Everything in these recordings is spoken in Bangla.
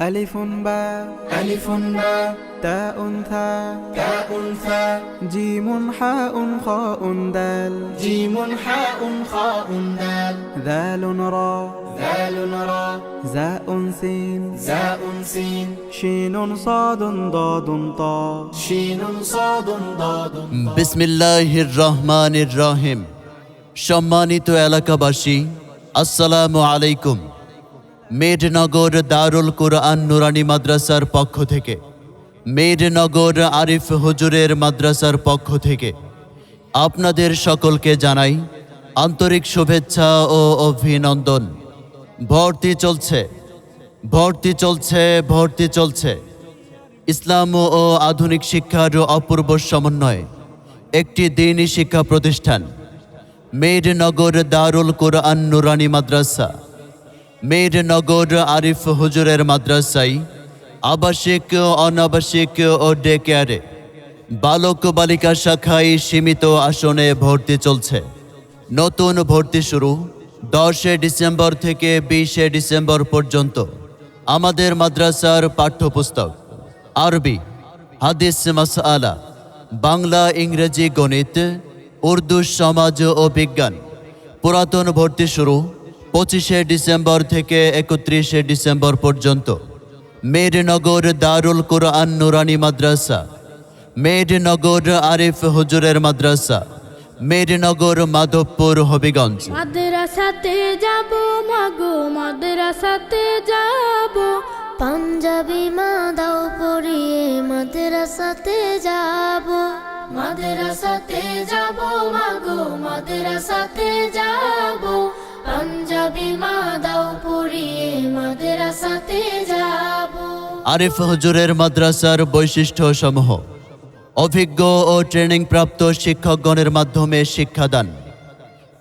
ألف باء ألف باء تاء ثاء تاء ثاء جيم حاء خاء دال جيم حاء خاء دال ذال را ذال را زاء سين زاء سين شين صاد ضاد طا شين صاد ضاد বিসমিল্লাহির রহমানির রহিম সম্মানিত এলাকাবাসী আসসালামু আলাইকুম মেডনগর দারুল কোরআন নুরানি মাদ্রাসার পক্ষ থেকে। মেডনগর আরিফ হুজুরের মাদ্রাসার পক্ষ থেকে। আপনাদের সকলকে জানাই আন্তরিক শুভেচ্ছা ও অভিনন্দন। ভর্তি চলছে ভর্তি চলছে ভর্তি চলছে। ইসলাম ও আধুনিক শিক্ষার অপূর্ব সমন্বয়ে, একটি দিনই শিক্ষা প্রতিষ্ঠান। মেডনগর দারুল কোরআন নুরানি মাদ্রাসা। মেডনগর আরিফ হুজুরের মাদ্রাসায় আবাসিক, অনাবাসিক ও ডে কেয়ারে বালক বালিকা শাখায় সীমিত আসনে ভর্তি চলছে। নতুন ভর্তি শুরু দশে ডিসেম্বর থেকে বিশে ডিসেম্বর পর্যন্ত আমাদের মাদ্রাসার পাঠ্যপুস্তক, আরবি, হাদিস মাসআলা, বাংলা, ইংরেজি গণিত, উর্দু সমাজ ও বিজ্ঞান। পুরাতন ভর্তি শুরু পঁচিশে ডিসেম্বর থেকে একত্রিশে ডিসেম্বর পর্যন্ত। মেডনগর দারুল কোরআন নুরানি মাদ্রাসা। মেডনগর আরিফ হুজুরের মাদ্রাসা। মেডনগর মাধবপুর হবিগঞ্জ। মাদ্রাসাতে যাব মাগো, মাদ্রাসাতে যাব। পাঞ্জাবি মা দাও পড়িয়ে মাদ্রাসাতে যাব। মাদ্রাসাতে যাব মাগো, মাদ্রাসাতে যাব। মাদ্রাসাতে যাব। আরিফ হুজুরের মাদ্রাসার বৈশিষ্ট্য সমূহ অভিজ্ঞ ও ট্রেনিং প্রাপ্ত শিক্ষকগণের মাধ্যমে শিক্ষাদান।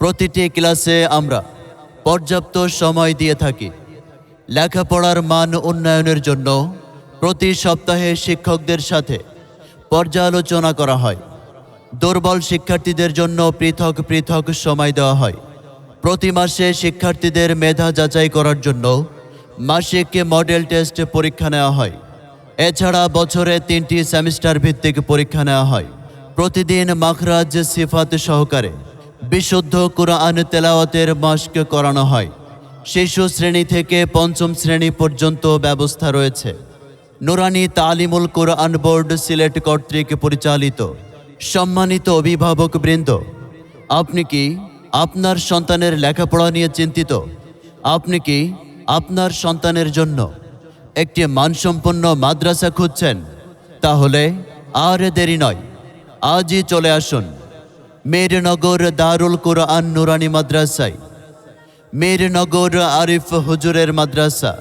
প্রতিটি ক্লাসে আমরা পর্যাপ্ত সময় দিয়ে থাকি। লেখাপড়ার মান উন্নয়নের জন্য প্রতি সপ্তাহে শিক্ষকদের সাথে পর্যালোচনা করা হয়। দুর্বল শিক্ষার্থীদের জন্য পৃথক পৃথক সময় দেওয়া হয়। প্রতি মাসে শিক্ষার্থীদের মেধা যাচাই করার জন্য মাসিক মডেল টেস্ট পরীক্ষা নেওয়া হয়। এছাড়া বছরে তিনটি সেমিস্টার ভিত্তিক পরীক্ষা নেওয়া হয়। প্রতিদিন মাখরাজ সিফাত সহকারে বিশুদ্ধ কোরআন তেলাওয়াতের মাস্ক করানো হয়। শিশু শ্রেণি থেকে পঞ্চম শ্রেণি পর্যন্ত ব্যবস্থা রয়েছে। নুরানি তালিমুল কোরআন বোর্ড সিলেট কর্তৃক পরিচালিত। সম্মানিত অভিভাবক বৃন্দ, আপনি কি আপনার সন্তানের লেখাপড়া নিয়ে চিন্তিত? আপনি কি আপনার সন্তানের জন্য একটি মানসম্পন্ন মাদ্রাসা খুঁজছেন, তাহলে আর দেরি নয়। আজই চলে আসুন। মেরনগর দারুল কোরআন নুরানি মাদ্রাসায়। মেরনগর আরিফ হুজুরের মাদ্রাসা।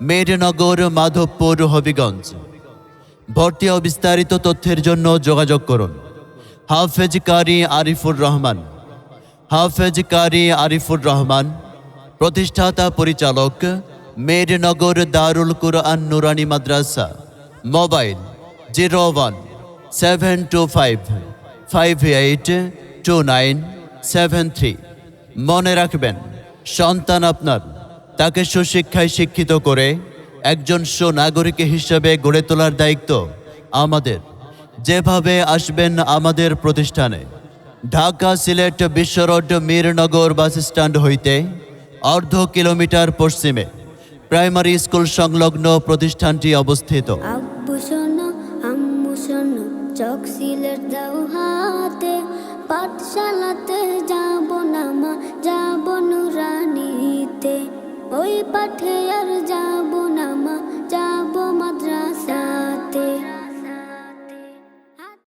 মেরনগর মাধবপুর হবিগঞ্জ। ভর্তি ও বিস্তারিত তথ্যের জন্য যোগাযোগ করুন। হাফেজ কারি আরিফুর রহমান। হাফেজ কারি আরিফুর রহমান প্রতিষ্ঠাতা পরিচালক মেরনগর দারুল কুরআন নুরানি মাদ্রাসা, mobile zero one seven two five five eight two nine seven three. মনে রাখবেন, সন্তান আপনার, তাকে সুশিক্ষায় শিক্ষিত করে একজন সুনাগরিক হিসেবে গড়ে তোলার দায়িত্ব আমাদের। যেভাবে আসবেন আমাদের প্রতিষ্ঠানে, ঢাকা সিলেট বিশ্ব রোড, মীরনগর বাস স্ট্যান্ড হইতে অর্ধ কিলোমিটার পশ্চিমে প্রাইমারি স্কুল সংলগ্ন প্রতিষ্ঠানটি অবস্থিত। পাঠশালাতে যাব না মা, যাব নুরানিতে, ওই পাঠে